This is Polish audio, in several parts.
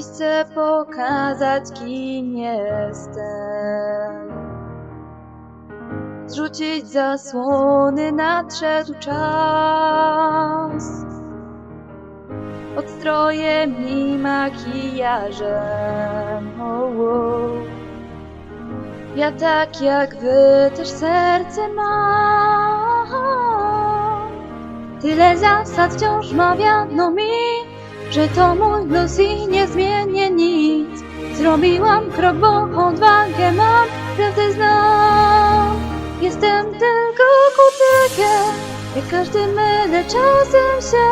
chcę pokazać, kim jestem. Zrzucić zasłony, nadszedł czas. Odstrojem i makijażem. Oh, oh. Ja tak jak wy też serce mam. Tyle zasad wciąż mawiano mi, że to mój los i nie zmienię nic. Zrobiłam krok, bo odwagę mam, prawdę znam. Jestem tylko kucykiem, jak każdy mylę czasem się.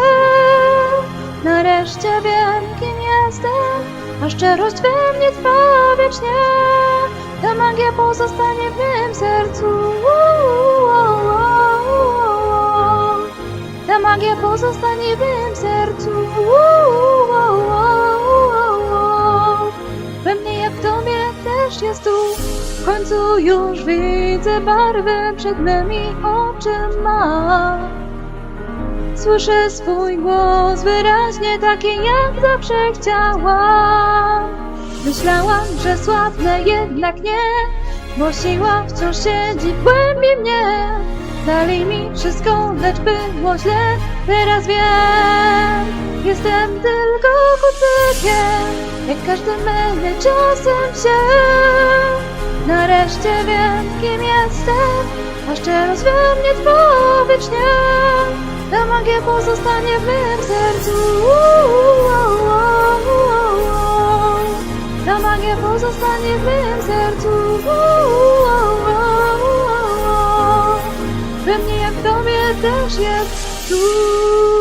Nareszcie wiem, kim jestem, a szczerość we mnie trwa wiecznie. Ta magia pozostanie w mym sercu. Ta magia pozostanie w mym mnie jak w tobie też jest tu. W końcu już widzę barwy przed mymi oczyma. Słyszę swój głos wyraźnie taki jak zawsze chciałam. Myślałam, że słabnę, jednak nie, bo siła wciąż siedzi w głębi mnie. Dali mi wszystko, lecz było źle, teraz wiem. Jestem tylko kucykiem, jak każdy mylny czasem się. Nareszcie wiem, kim jestem, a szczerość we mnie trwa wiecznie. Ta magia pozostanie w mym sercu. Mnie jak tobie też jest tu.